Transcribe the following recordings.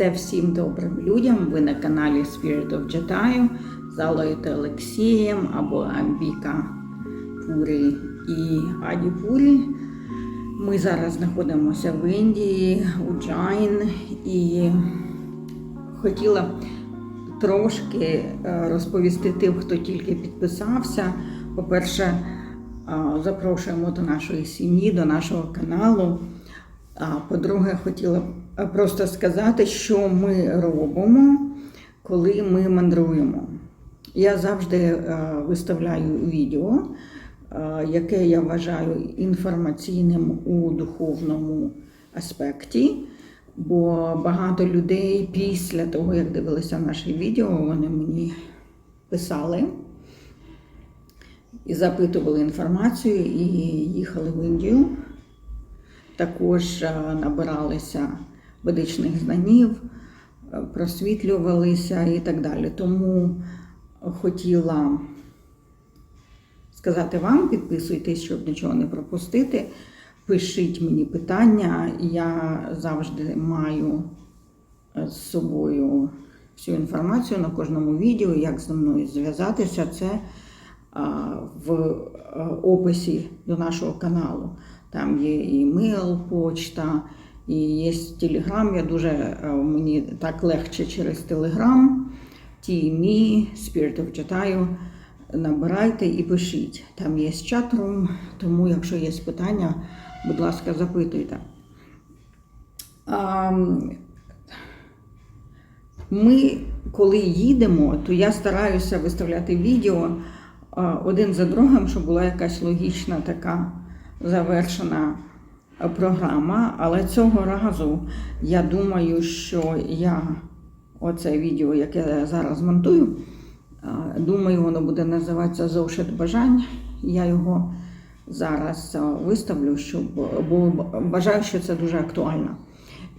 Намасте всім добрим людям. Ви на каналі Spirit of Jatаю з Аллою та Олексієм або Амбіка Пурі і Аді Пурі. Ми зараз знаходимося в Індії, у Джайн, і хотіла трошки е, розповісти тим, хто тільки підписався. По-перше, е, запрошуємо до нашої сім'ї, до нашого каналу. А по-друге, хотіла просто сказати, що ми робимо, коли ми мандруємо. Я завжди е, виставляю відео, е, яке я вважаю інформаційним у духовному аспекті. Бо багато людей після того, як дивилися наші відео, вони мені писали і запитували інформацію і їхали в Індію також е, набиралися ведичних знанів, е, просвітлювалися і так далі. Тому хотіла сказати вам, підписуйтесь, щоб нічого не пропустити. Пишіть мені питання, я завжди маю е, з собою всю інформацію на кожному відео, як зі мною зв'язатися. Це в описі до нашого каналу. Там є імейл, почта, і є телеграм. Я дуже е, мені так легше через телеграм. TME, Spirit of Читаю. Набирайте і пишіть. Там є чат-рум, тому якщо є питання, будь ласка, запитуйте. Ми, коли їдемо, то я стараюся виставляти відео один за другим, щоб була якась логічна така завершена програма. Але цього разу я думаю, що я оце відео, яке я зараз монтую, думаю, воно буде називатися Зошит бажань. Я його зараз виставлю, щоб бо вважаю, що це дуже актуально.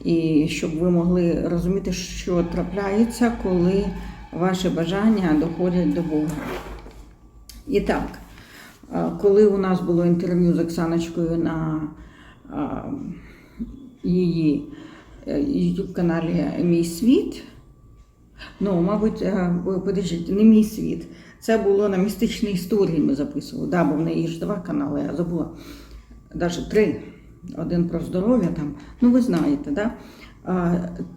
І щоб ви могли розуміти, що трапляється, коли ваші бажання доходять до Бога. І так, коли у нас було інтерв'ю з Оксаночкою на її е, youtube каналі Мій світ, ну, мабуть, е, не мій світ. Це було на містичній історії ми записували. Да, бо в неї ж два канали, я забула. Навіть три. Один про здоров'я там. Ну, ви знаєте, да?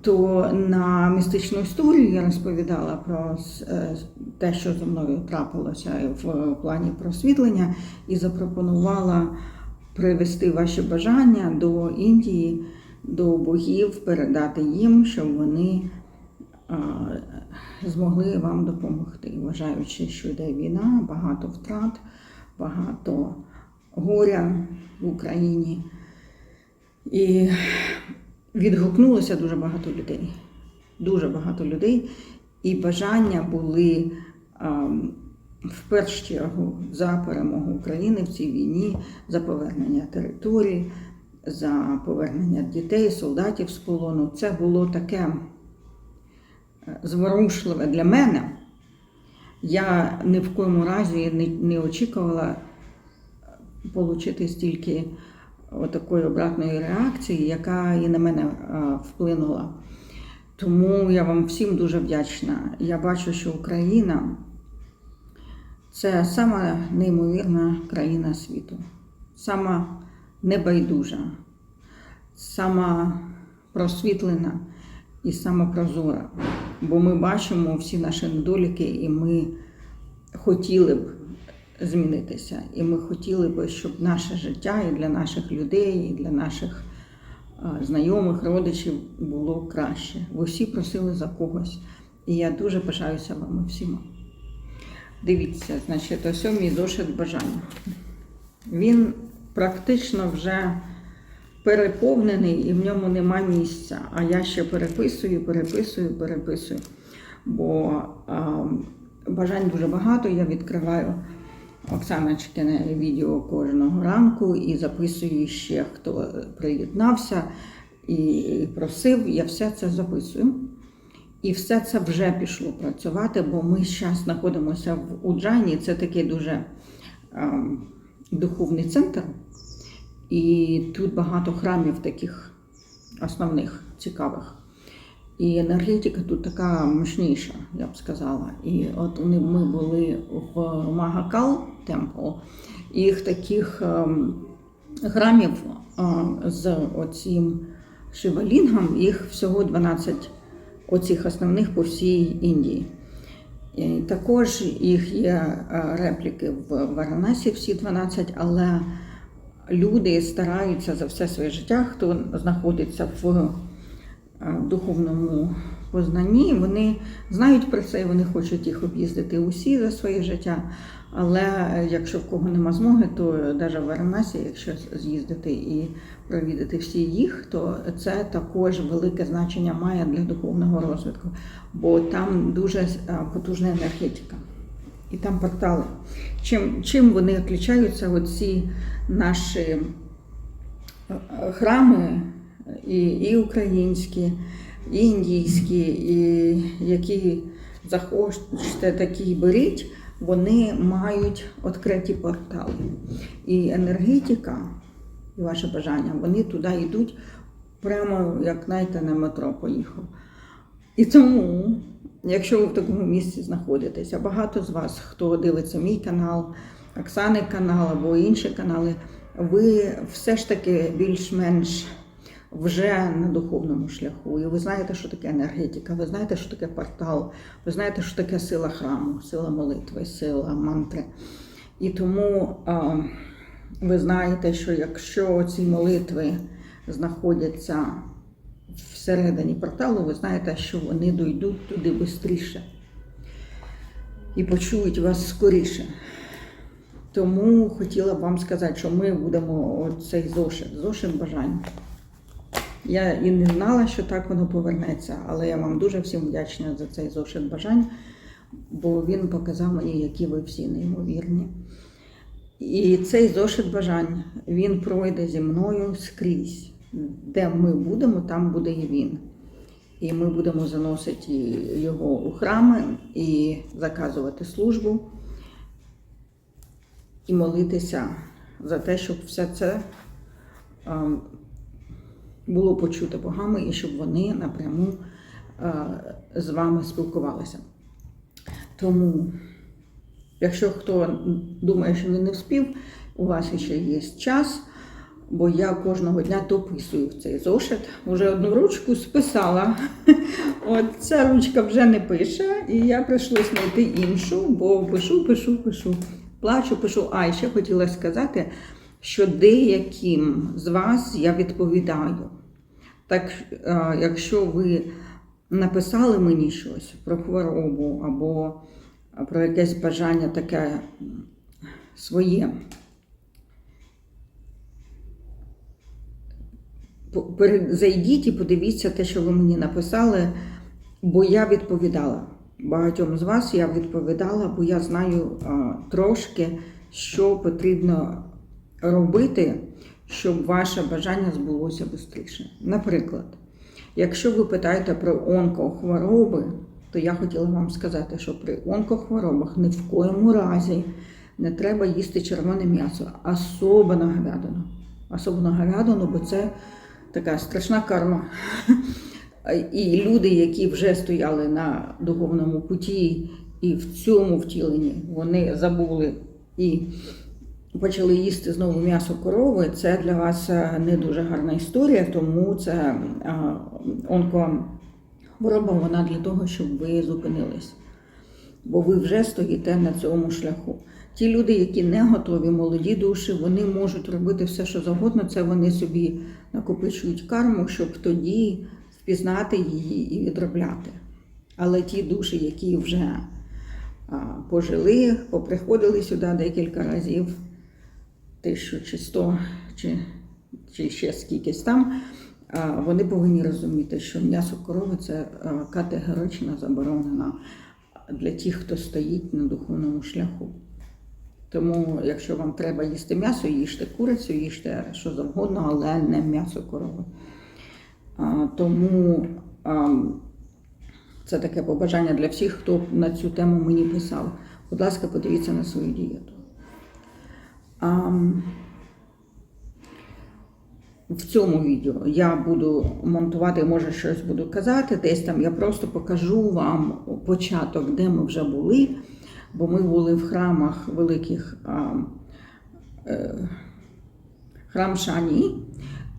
То на містичну історію я розповідала про е, те, що зі мною трапилося в плані просвітлення, і запропонувала привести ваші бажання до Індії, до богів, передати їм, щоб вони змогли вам допомогти, вважаючи, що йде війна, багато втрат, багато горя в Україні. І відгукнулося дуже багато людей. Дуже багато людей. І бажання були а, в першу чергу за перемогу України в цій війні, за повернення території, за повернення дітей, солдатів з полону. Це було таке е, зворушливе для мене. Я ні в коєму разі не, не очікувала отримати стільки такої обратної реакції, яка і на мене вплинула. Тому я вам всім дуже вдячна. Я бачу, що Україна це сама неймовірна країна світу, сама небайдужа, сама просвітлена і сама прозора. Бо ми бачимо всі наші недоліки, і ми хотіли б змінитися. І ми хотіли би, щоб наше життя і для наших людей, і для наших знайомих, родичів було краще. Ви всі просили за когось. І я дуже пишаюся вами всіма. Дивіться, значить, ось мій зошит бажання. Він практично вже переповнений і в ньому нема місця. А я ще переписую, переписую, переписую. Бо а, бажань дуже багато. Я відкриваю Оксаночкине відео кожного ранку і записую ще, хто приєднався і просив. Я все це записую. І все це вже пішло працювати, бо ми зараз знаходимося в Уджані. Це такий дуже е, духовний центр. І тут багато храмів таких основних, цікавих. І енергетика тут така мощніша, я б сказала. І от ми були в Магакал Темпл, їх таких ем, храмів е, з оцим шивалінгом, їх всього 12 оцих основних по всій Індії. І також їх є е, репліки в Варанасі, всі 12, але люди стараються за все своє життя, хто знаходиться в духовному познанні, вони знають про це, і вони хочуть їх об'їздити усі за своє життя. Але е, якщо в кого нема змоги, то навіть в Варанасі, якщо з'їздити і провідати всі їх, то це також велике значення має для духовного розвитку, бо там дуже е, потужна енергетика. І там портали. Чим, чим вони відрізняються, оці наші е, храми, і, і українські, і індійські, і які захочете, такі беріть, вони мають відкриті портали. І енергетика, і ваше бажання, вони туди йдуть прямо, як знаєте, на метро поїхав. І тому, якщо ви в такому місці знаходитеся, багато з вас, хто дивиться мій канал, Оксани канал або інші канали, ви все ж таки більш-менш вже на духовному шляху. І ви знаєте, що таке енергетика, ви знаєте, що таке портал, ви знаєте, що таке сила храму, сила молитви, сила мантри. І тому а, ви знаєте, що якщо ці молитви знаходяться всередині порталу, ви знаєте, що вони дійдуть туди швидше і почують вас скоріше. Тому хотіла б вам сказати, що ми будемо цей зошит, зошит бажань. Я і не знала, що так воно повернеться, але я вам дуже всім вдячна за цей зошит бажань, бо він показав мені, які ви всі неймовірні. І цей зошит бажань він пройде зі мною скрізь. Де ми будемо, там буде і він. І ми будемо заносити його у храми і заказувати службу і молитися за те, щоб все це було почуте богами і щоб вони напряму е, з вами спілкувалися. Тому, якщо хто думає, що він не вспів, у вас ще є час, бо я кожного дня дописую в цей зошит. Уже одну ручку списала. От ця ручка вже не пише, і я прийшлось знайти іншу, бо пишу, пишу, пишу. Плачу, пишу. А, ще хотіла сказати, що деяким з вас я відповідаю. Так, е, якщо ви написали мені щось про хворобу або про якесь бажання таке своє, зайдіть і подивіться те, що ви мені написали, бо я відповідала. Багатьом з вас я відповідала, бо я знаю а, трошки, що потрібно робити, щоб ваше бажання збулося швидше. Наприклад, якщо ви питаєте про онкохвороби, то я хотіла вам сказати, що при онкохворобах ні в коєму разі не треба їсти червоне м'ясо, особливо говядину. Особливо говядину, бо це така страшна карма. І люди, які вже стояли на духовному путі і в цьому втіленні, вони забули і почали їсти знову м'ясо корови. Це для вас е, не дуже гарна історія, тому це е, онкохвороба, вона для того, щоб ви зупинились. Бо ви вже стоїте на цьому шляху. Ті люди, які не готові, молоді душі, вони можуть робити все, що завгодно. Це вони собі накопичують карму, щоб тоді впізнати її і відробляти. Але ті душі, які вже пожили, поприходили сюди декілька разів, тисячу чи сто, чи, чи ще скількись там, вони повинні розуміти, що м'ясо корови це категорично заборонено для тих, хто стоїть на духовному шляху. Тому, якщо вам треба їсти м'ясо, їжте курицю, їжте що завгодно, але не м'ясо корови. Тому це таке побажання для всіх, хто на цю тему мені писав. Будь ласка, подивіться на свою дієту. А, в цьому відео я буду монтувати, може щось буду казати, десь там я просто покажу вам початок, де ми вже були, бо ми були в храмах великих. А, е, Храм Шані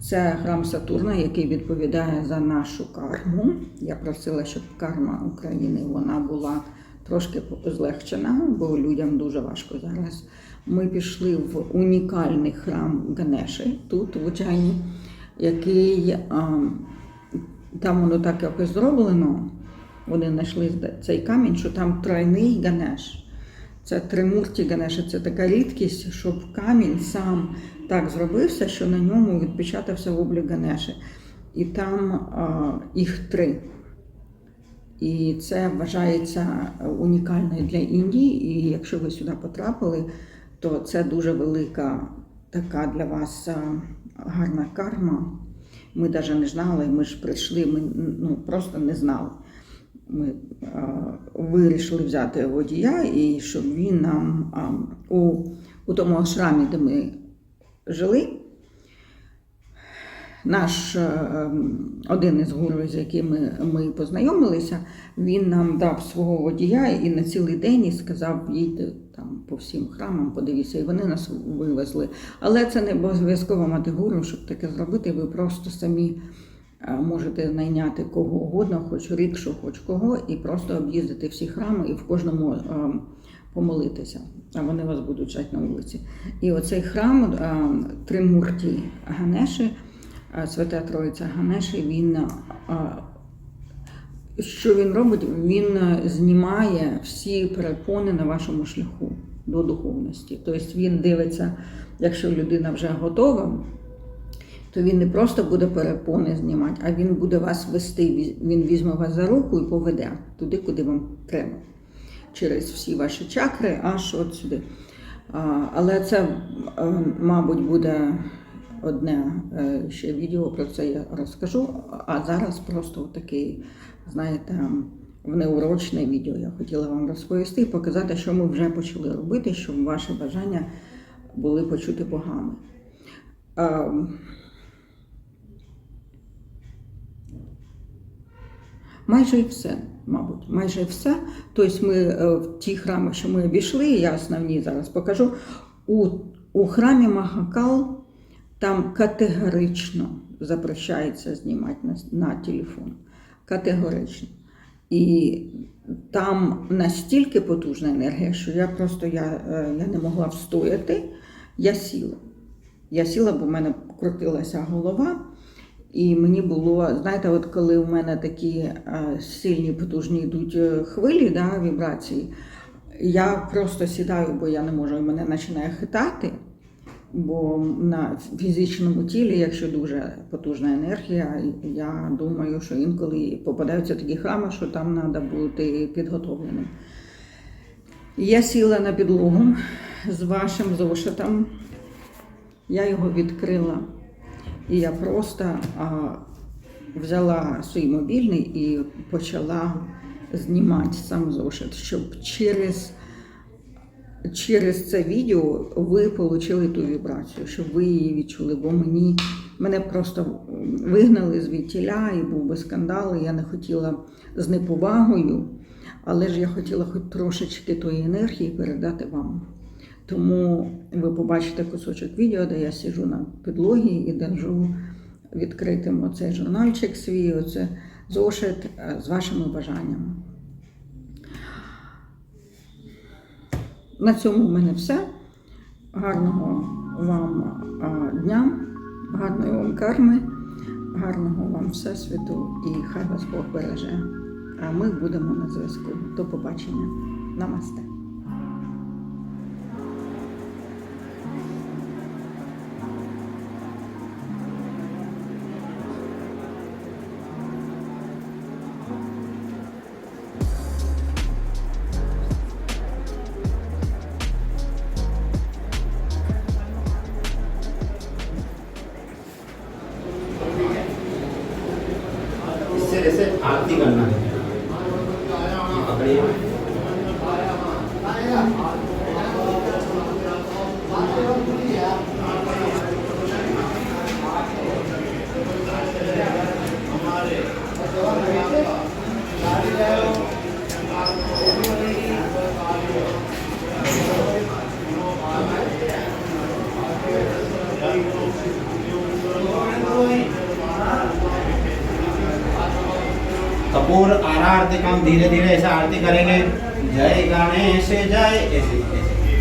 це храм Сатурна, який відповідає за нашу карму. Я просила, щоб карма України вона була трошки злегчена, бо людям дуже важко зараз. Ми пішли в унікальний храм Ганеші тут, в Уджайні, який там воно так якось зроблено. Вони знайшли цей камінь, що там тройний Ганеш. Це тримурті Ганеша, це така рідкість, щоб камінь сам так зробився, що на ньому відпечатався облік Ганеші. І там а, їх три. І це вважається унікальною для Індії. І якщо ви сюди потрапили, то це дуже велика така для вас гарна карма. Ми навіть не знали, ми ж прийшли, ми ну, просто не знали. Ми а, вирішили взяти водія, і щоб він нам а, у, у тому ашрамі, де ми жили, наш е, один із гуру, з якими ми познайомилися, він нам дав свого водія і на цілий день і сказав, їдьте там по всім храмам, подивіться, і вони нас вивезли. Але це не обов'язково мати гуру, щоб таке зробити. Ви просто самі е, можете найняти кого угодно, хоч рікшу, хоч кого, і просто об'їздити всі храми і в кожному е, помолитися. А вони вас будуть жати на вулиці. І оцей храм е, Тримурті Ганеші. Свята Троїця Ганеші, він що він робить? Він знімає всі перепони на вашому шляху до духовності. Тобто він дивиться, якщо людина вже готова, то він не просто буде перепони знімати, а він буде вас вести. Він візьме вас за руку і поведе туди, куди вам треба. Через всі ваші чакри, аж от сюди. Але це, мабуть, буде одне е, ще відео про це я розкажу. А зараз просто такий, знаєте, внеурочне відео я хотіла вам розповісти і показати, що ми вже почали робити, щоб ваші бажання були почути богами. Майже і все, мабуть, майже все. Тобто ми е, в ті храми, що ми обійшли, я основні зараз покажу. У у храмі Махакал там категорично запрещається знімати на, на телефон. Категорично. І там настільки потужна енергія, що я просто я, е, я не могла встояти. Я сіла. Я сіла, бо в мене крутилася голова. І мені було, знаєте, от коли у мене такі е, сильні, потужні йдуть е, хвилі, да, вібрації, я просто сідаю, бо я не можу, і мене починає хитати. Бо на фізичному тілі, якщо дуже потужна енергія, я думаю, що інколи попадаються такі храми, що там треба бути підготовленим. Я сіла на підлогу з вашим зошитом, я його відкрила, і я просто а, взяла свій мобільний і почала знімати сам зошит, щоб через через це відео ви отримали ту вібрацію, щоб ви її відчули, бо мені мене просто вигнали звідтіля і був би скандал. і Я не хотіла з неповагою, але ж я хотіла хоч трошечки тої енергії передати вам. Тому ви побачите кусочок відео, де я сиджу на підлогі і держу відкритим оцей журнальчик свій, оце зошит е, з вашими бажаннями. На цьому в мене все. Гарного вам дня, гарної вам карми, гарного вам всесвіту і хай вас Бог береже. А ми будемо на зв'язку. До побачення. Намасте. कपूर आरतिकम धीरे धीरे ऐसे आरती करेंगे। जय गणेश, जय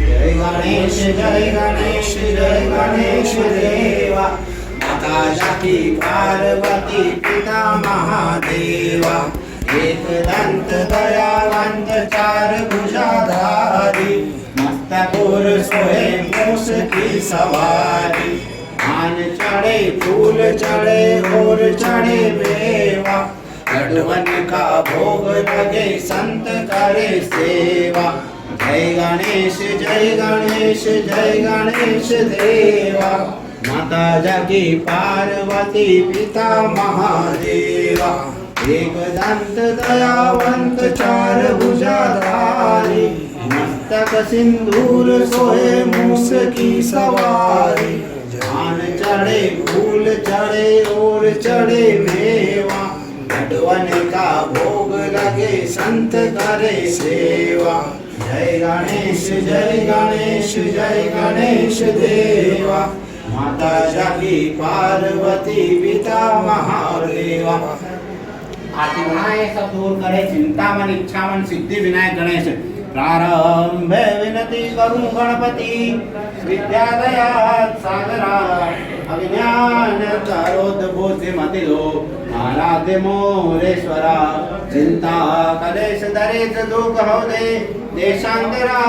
जय गणेश जय गणेश जय गणेश देवा। माता जाकी पार्वती पिता महादेवा। एक दंत दयावंत चार भुजाधारी। मस्तकोर सोहे मूस की सवारी। आन चढ़े, फूल चढ़े, और चढ़े मेवा। लडवन का भोग लगे संत करे सेवा। जय गणेश जय गणेश जय गणेश देवा। माता जगी पार्वती पिता महादेवा। एक दंत दयावंत चार भुजाधारी मस्तक सिंदूर सोहे मूस की सवारी। जान चढ़े, फूल चढ़े और चढ़े मेवा। નટવને કા ભોગ લાગે? સંત કરે સેવા. જય ગણેશ જય ગણેશ જય ગણેશ દેવા. માતા જાગી પાર્વતી પિતા મહાદેવા. આથી વિનાયક દૂર કરે ચિંતામન ઈચ્છામન સિદ્ધિ વિનાયક ગણેશ પ્રારંભે વિનતી કરું ગણપતિ. વિદ્યાદયા સાગરા. અજ્ઞાન તારોદ બુદ્ધિમતી લો आराध्य मोरेश्वरा चिंता कलेश दरिद्र दुख हो दे देशांतरा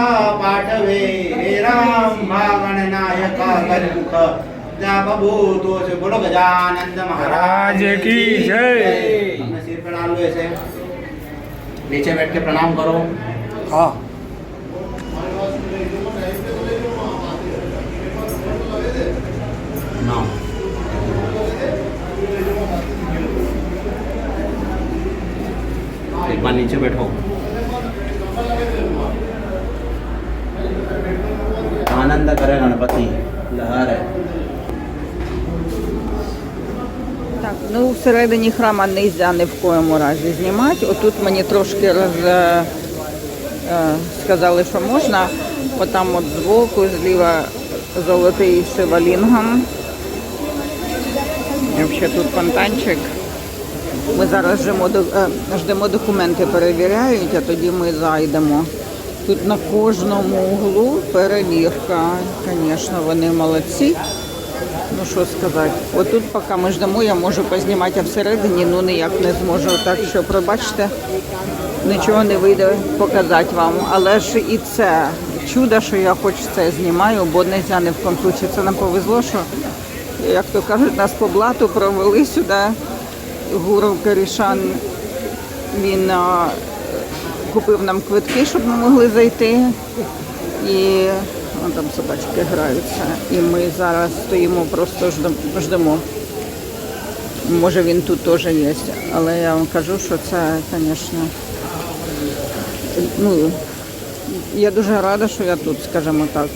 पाठवे हे राम भागण नायका कलिमुख तोष बोलो गजानंद महाराज की जय। अपने सिर पे डाल लो ऐसे नीचे बैठ के प्रणाम करो। हाँ। ना एक बार नीचे बैठो आनंद करे गणपति लहर है Так, ну всередині храма не можна ні в коєму разі знімати. Отут мені трошки роз, е, е, сказали, що можна. Отам от збоку, зліва золотий шивалінгом. І взагалі тут фонтанчик. Ми зараз ждемо, е, ждемо документи, перевіряють, а тоді ми зайдемо. Тут на кожному углу перевірка. Звісно, вони молодці. Ну що сказати, отут, поки ми ждемо, я можу познімати, всередині ну ніяк не зможу. Так що, пробачте, нічого не вийде показати вам. Але ж і це чудо, що я хоч це знімаю, бо не можна ні в коєму. Це нам повезло, що, як то кажуть, нас по блату провели сюди. Гуру Карішан, він а, купив нам квитки, щоб ми могли зайти. І вон там собачки граються. І ми зараз стоїмо, просто ждемо. Може він тут теж є. Але я вам кажу, що це, звісно, ну, я дуже рада, що я тут, скажімо так.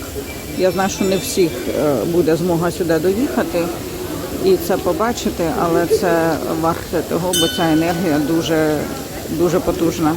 Я знаю, що не всіх е, буде змога сюди доїхати і це побачити, але це варте того, бо ця енергія дуже, дуже потужна.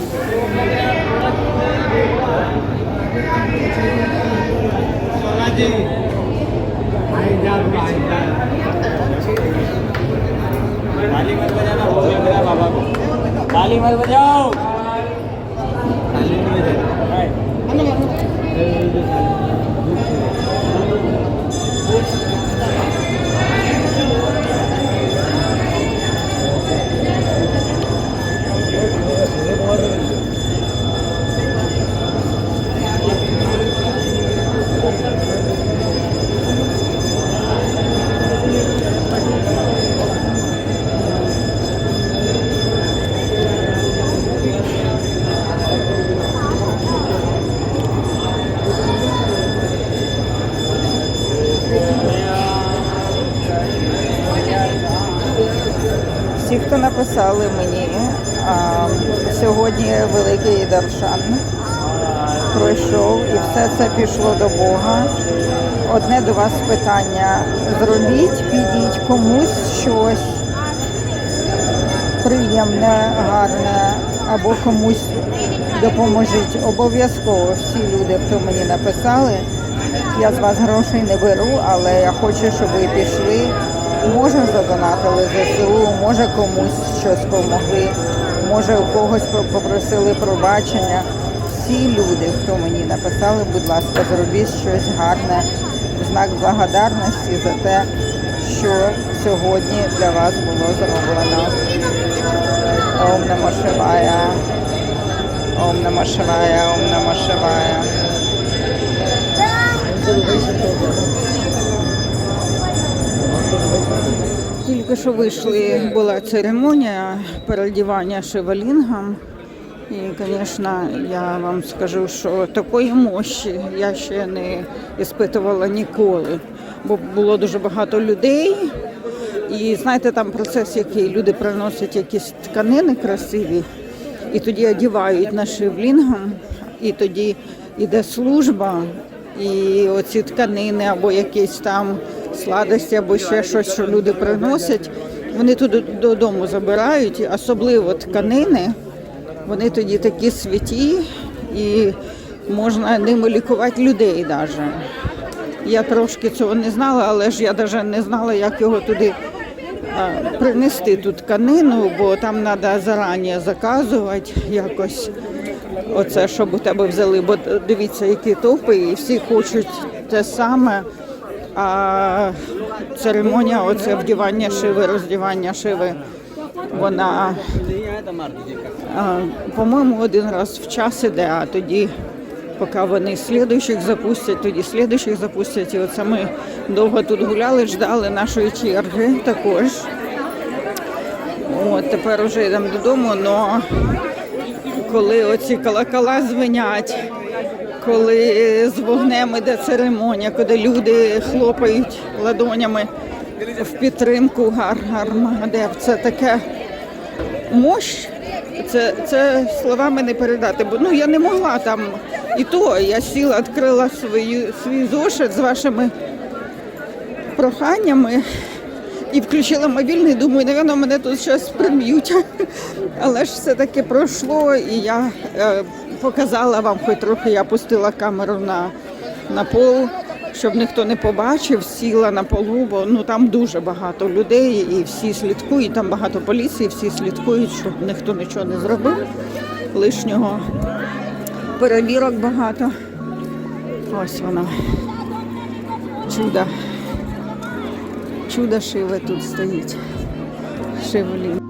Написали мені, а, сьогодні великий Даршан пройшов і все це пішло до Бога. Одне до вас питання. Зробіть, підіть комусь щось приємне, гарне, або комусь допоможіть. Обов'язково всі люди, хто мені написали, я з вас грошей не беру, але я хочу, щоб ви пішли. Може задонатили ЗСУ, може комусь щось допомогли, може у когось попросили пробачення. Всі люди, хто мені написали, будь ласка, зробіть щось гарне в знак благодарності за те, що сьогодні для вас було зроблено. Ом Намо Шивая. Ом Намо Шивая, Ом Намо Шивая. Тільки що вийшли, була церемонія переодівання шевелінгам. І, звісно, я вам скажу, що такої мощі я ще не іспитувала ніколи, бо було дуже багато людей. І знаєте, там процес, який люди приносять якісь тканини красиві, і тоді одягають нашивлінгам, і тоді йде служба, і оці тканини або якісь там сладості, або ще щось, що люди приносять, вони туди додому забирають, особливо тканини. Вони тоді такі святі і можна ними лікувати людей навіть. Я трошки цього не знала, але ж я навіть не знала, як його туди принести ту тканину, бо там треба зарані заказувати якось оце, щоб у тебе взяли. Бо дивіться, які топи, і всі хочуть те саме. А церемонія, оце вдівання шиви, роздівання шиви, вона По-моєму, один раз в час іде, а тоді, поки вони слідуючих запустять, тоді слідуючих запустять. І оце ми довго тут гуляли, ждали нашої черги також. От тепер вже йдемо додому, але коли оці колокола звенять, коли з вогнем іде церемонія, коли люди хлопають ладонями в підтримку гар гармадев, це таке мощ, це, це словами не передати. Бо ну я не могла там і то. Я сіла, відкрила свою, свій зошит з вашими проханнями і включила мобільний. Думаю, напевно, мене тут зараз приб'ють. Але ж все таки пройшло, і я е, показала вам, хоч трохи я пустила камеру на, на пол. Щоб ніхто не побачив, сіла на полу, бо ну там дуже багато людей і всі слідкують. Там багато поліції, всі слідкують, щоб ніхто нічого не зробив лишнього. Перевірок багато. Ось воно. Чудо. Чудо шиве тут стоїть. Шивлін.